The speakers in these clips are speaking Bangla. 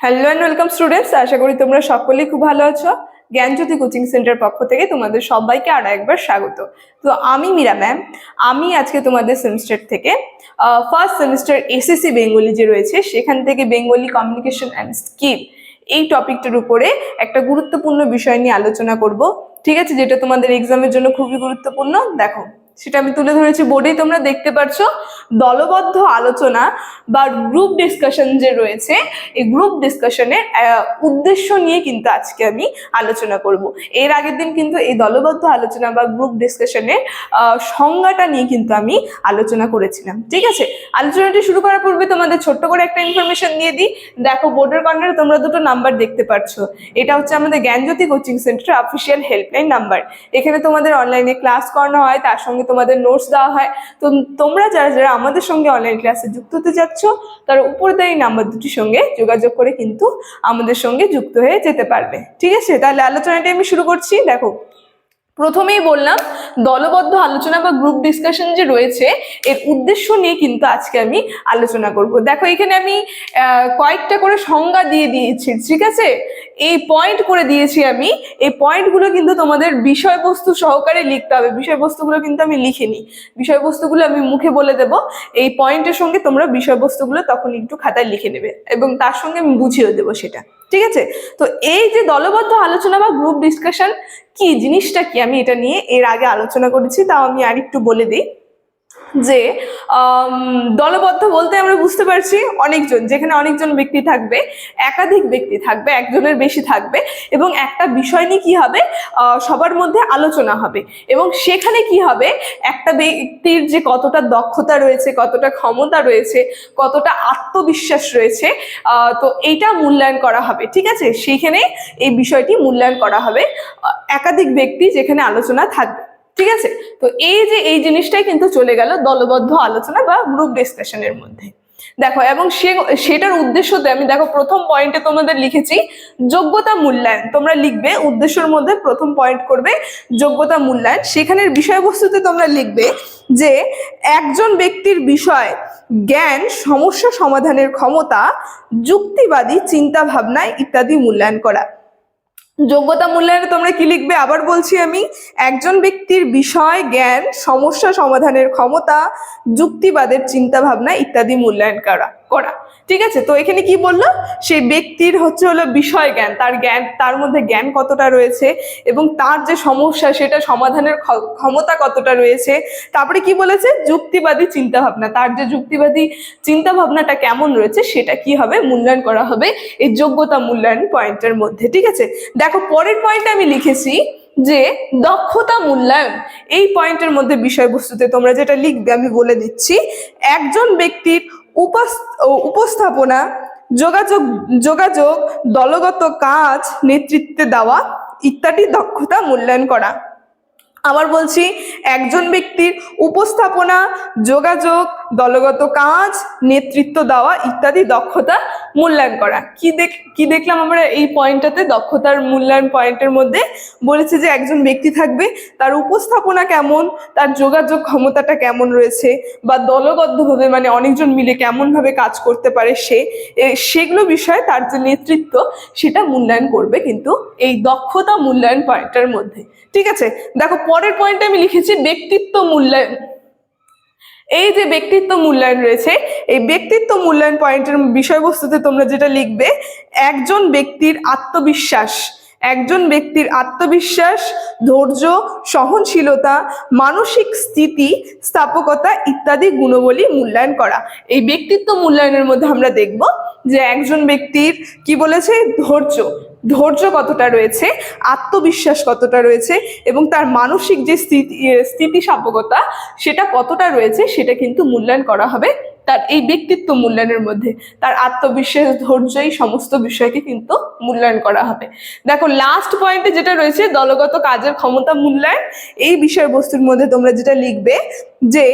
হ্যালো অ্যান্ড ওয়েলকাম স্টুডেন্টস আশা করি তোমরা সকলেই খুব ভালো আছো। জ্ঞানজ্যোতি কোচিং সেন্টার পক্ষ থেকে তোমাদের সবাইকে আরও একবার স্বাগত। তো আমি মীরা ম্যাম আমি আজকে তোমাদের সেমিস্টার থেকে ফার্স্ট সেমিস্টার এসএসসি বেঙ্গলি যে রয়েছে, সেখান থেকে বেঙ্গলি কমিউনিকেশন অ্যান্ড স্কিল এই টপিকটার উপরে একটা গুরুত্বপূর্ণ বিষয় নিয়ে আলোচনা করব। ঠিক আছে, যেটা তোমাদের এক্সামের জন্য খুবই গুরুত্বপূর্ণ। দেখো সেটা আমি তুলে ধরেছি, বোর্ডেই তোমরা দেখতে পাচ্ছ দলবদ্ধ আলোচনা বা গ্রুপ ডিসকাশন যে রয়েছে, এই গ্রুপ ডিসকাশনের উদ্দেশ্য নিয়ে কিন্তু আজকে আমি আলোচনা করব। এর আগের দিন কিন্তু এই দলবদ্ধ আলোচনা বা গ্রুপ ডিসকাশনের সংজ্ঞাটা নিয়ে কিন্তু আমি আলোচনা করেছিলাম। ঠিক আছে? আলোচনাটি শুরু করার পূর্বে তোমাদের ছোট্ট করে একটা ইনফরমেশন দিয়ে দিই। দেখো, বোর্ডের কর্নারে তোমরা দুটো নাম্বার দেখতে পাচ্ছ এটা হচ্ছে আমাদের Gyanjyoti coaching centre official helpline number এখানে তোমাদের অনলাইনে ক্লাস করানো হয়, তার সঙ্গে তোমাদের নোটস দেওয়া হয়। তো তোমরা যারা যারা আমাদের সঙ্গে অনলাইন ক্লাসে যুক্ত হতে যাচ্ছ, তারা উপর দেয় নাম্বার দুটির সঙ্গে যোগাযোগ করে কিন্তু আমাদের সঙ্গে যুক্ত হয়ে যেতে পারবে। ঠিক আছে? তাহলে আলোচনাটি আমি শুরু করছি। দেখো, প্রথমেই বললাম দলবদ্ধ আলোচনা বা গ্রুপ ডিসকাশন যে রয়েছে, এর উদ্দেশ্য নিয়ে কিন্তু আজকে আমি আলোচনা করব। দেখো, এখানে আমি কয়েকটা করে সংজ্ঞা দিয়ে দিয়েছি, ঠিক আছে? এই পয়েন্ট করে দিয়েছি আমি। এই পয়েন্টগুলো কিন্তু তোমাদের বিষয়বস্তু সহকারে লিখতে হবে। বিষয়বস্তুগুলো কিন্তু আমি লিখিনি। বিষয়বস্তুগুলো আমি মুখে বলে দেব। এই পয়েন্টের সঙ্গে তোমরা বিষয়বস্তুগুলো তখন একটু খাতায় লিখে নেবে এবং তার সঙ্গে আমি বুঝিয়েও দেবো সেটা। ঠিক আছে? তো এই যে দলবদ্ধ আলোচনা বা গ্রুপ ডিসকাশন কি জিনিসটা কি? আমি এটা নিয়ে এর আগে আলোচনা করেছি, তাও আমি আর একটু বলে দিই। যে দলবদ্ধ বলতে আমরা বুঝতে পারছি অনেকজন, যেখানে অনেকজন ব্যক্তি থাকবে, একাধিক ব্যক্তি থাকবে, একজনের বেশি থাকবে এবং একটা বিষয় নিয়ে কি হবে? সবার মধ্যে আলোচনা হবে এবং সেখানে কি হবে? একটা ব্যক্তির যে কতটা দক্ষতা রয়েছে, কতটা ক্ষমতা রয়েছে, কতটা আত্মবিশ্বাস রয়েছে তো এইটা মূল্যায়ন করা হবে, ঠিক আছে? সেইখানে এই বিষয়টি মূল্যায়ন করা হবে একাধিক ব্যক্তি যেখানে আলোচনা থাকবে, ঠিক আছে? তো এই যে এই জিনিসটাই কিন্তু চলে গেল দলবদ্ধ আলোচনা বা গ্রুপ ডিসকাশনের মধ্যে। দেখো, এবং সে, সেটার উদ্দেশ্যতে আমি দেখো প্রথম পয়েন্টে তোমাদের লিখেছি, যোগ্যতা মূল্যায়ন। তোমরা লিখবে, উদ্দেশ্যের মধ্যে প্রথম পয়েন্ট করবে, যোগ্যতা মূল্যায়ন। সেখানের বিষয়বস্তুতে তোমরা লিখবে যে, একজন ব্যক্তির বিষয়, জ্ঞান, সমস্যা সমাধানের ক্ষমতা, যুক্তিবাদী চিন্তা ভাবনা ইত্যাদি মূল্যায়ন করা। যোগ্যতা মূল্যায়নে তোমরা কি লিখবে? আবার বলছি আমি, একজন ব্যক্তির বিষয়, জ্ঞান, সমস্যা সমাধানের ক্ষমতা, যুক্তিবাদের চিন্তা ভাবনা ইত্যাদি মূল্যায়ন করা করা। ঠিক আছে? তো এখানে কি বলল? সেই ব্যক্তির হচ্ছে হলো বিষয় জ্ঞান। তার জ্ঞান, তার মধ্যে জ্ঞান কতটা রয়েছে এবং তার যে সমস্যা, সেটা সমাধানের ক্ষ- ক্ষমতা কতটা রয়েছে? তারপরে কি বলেছে? যুক্তিবাদী চিন্তা ভাবনা তার যে যুক্তিবাদী চিন্তা ভাবনাটা কেমন রয়েছে, সেটা কি হবে? মূল্যায়ন করা হবে এই যোগ্যতা মূল্যায়ন পয়েন্টের মধ্যে। ঠিক আছে? দেখো, পরের পয়েন্টে আমি লিখেছি যে দক্ষতা মূল্যায়ন। এই পয়েন্টের মধ্যে বিষয়বস্তুতে তোমরা যেটা লিখবে, আমি বলে দিচ্ছি, একজন ব্যক্তির উপস্থাপনা, যোগাযোগ যোগাযোগ, দলগত কাজ, নেতৃত্বে দেওয়া ইত্যাদি দক্ষতা মূল্যায়ন করা। আবার বলছি, একজন ব্যক্তির উপস্থাপনা, যোগাযোগ, দলগত কাজ, নেতৃত্ব দেওয়া ইত্যাদি দক্ষতা মূল্যায়ন করা। কি দেখ, কি দেখলাম আমরা এই পয়েন্টটাতে দক্ষতার মূল্যায়ন পয়েন্টের মধ্যে বলেছে যে একজন ব্যক্তি থাকবে, তার উপস্থাপনা কেমন, তার যোগাযোগ ক্ষমতাটা কেমন রয়েছে, বা দলবদ্ধভাবে মানে অনেকজন মিলে কেমনভাবে কাজ করতে পারে সে সেগুলো বিষয়ে তার যে নেতৃত্ব, সেটা মূল্যায়ন করবে কিন্তু এই দক্ষতা মূল্যায়ন পয়েন্টের মধ্যে। ঠিক আছে? দেখো, পরের পয়েন্টে আমি লিখেছি ব্যক্তিত্ব মূল্যায়ন এই যে ব্যক্তিত্ব মূল্যায়ন রয়েছে, এই ব্যক্তিত্ব মূল্যায়ন পয়েন্টের বিষয়বস্তুতে তোমরা যেটা লিখবে, একজন ব্যক্তির আত্মবিশ্বাস। একজন ব্যক্তির আত্মবিশ্বাস, ধৈর্য, সহনশীলতা, মানসিক স্থিতি, স্থাপকতা ইত্যাদি গুণবলী মূল্যায়ন করা। এই ব্যক্তিত্ব মূল্যায়নের মধ্যে আমরা দেখব যে একজন ব্যক্তির কি বলেছে? ধৈর্য। ধৈর্য কতটা রয়েছে? আত্মবিশ্বাস কতটা রয়েছে? এবং তার মানসিক যে স্থিতি স্থিতিস্থাপকতা সেটা কতটা রয়েছে? সেটা কিন্তু মূল্যায়ন করা হবে তার এই ব্যক্তিত্ব মূল্যায়নের মধ্যে তার আত্মবিশ্বাস ধৈর্যই সমস্ত বিষয়কে কিন্তু মূল্যায়ন করা হবে। দেখো লাস্ট পয়েন্টে যেটা রয়েছে, দলগত কাজের ক্ষমতা মূল্যায়ন। এই বিষয়বস্তুর মধ্যে তোমরা যেটা লিখবে যে,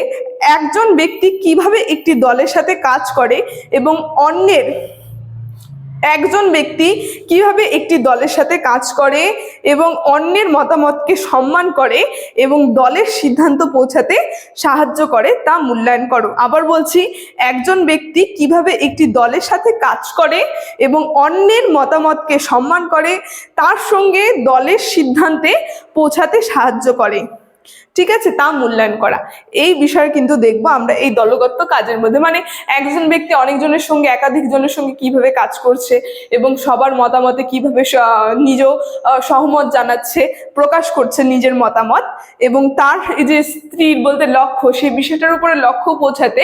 একজন ব্যক্তি কীভাবে একটি দলের সাথে কাজ করে এবং অন্যের একজন ব্যক্তি কীভাবে একটি দলের সাথে কাজ করে এবং অন্যের মতামতকে সম্মান করে এবং দলের সিদ্ধান্ত পৌঁছাতে সাহায্য করে তা মূল্যায়ন করো। আবার বলছি, একজন ব্যক্তি কীভাবে একটি দলের সাথে কাজ করে এবং অন্যের মতামতকে সম্মান করে, তার সঙ্গে দলের সিদ্ধান্তে পৌঁছাতে সাহায্য করে। ঠিক আছে, তা মূল্যায়ন করা। এই বিষয়ে কিন্তু দেখব আমরা এই দলগত কাজের মধ্যে। মানে একজন ব্যক্তি অনেকজনের সঙ্গে, একাধিক জনের সঙ্গে কীভাবে কাজ করছে এবং সবার মতামতে কীভাবে নিজ সহমত জানাচ্ছে, প্রকাশ করছে নিজের মতামত এবং তার এই যে স্ত্রীর বলতে লক্ষ্য, সেই বিষয়টার উপরে লক্ষ্য পৌঁছাতে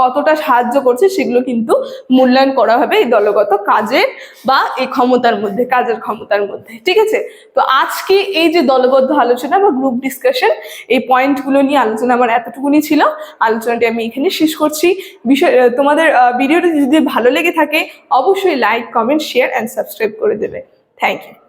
কতটা সাহায্য করছে সেগুলো কিন্তু মূল্যায়ন করা হবে এই দলগত কাজের বা এই ক্ষমতার মধ্যে, কাজের ক্ষমতার মধ্যে। ঠিক আছে? তো আজকে এই যে দলবদ্ধ আলোচনা বা গ্রুপ ডিসকাশন এই পয়েন্টগুলো নিয়ে আলোচনা আমার এতটুকুনি ছিল। আলোচনাটি আমি এখানে শেষ করছি। বিষয় তোমাদের ভিডিওটি যদি ভালো লেগে থাকে, অবশ্যই like comment share and subscribe করে দেবে। Thank you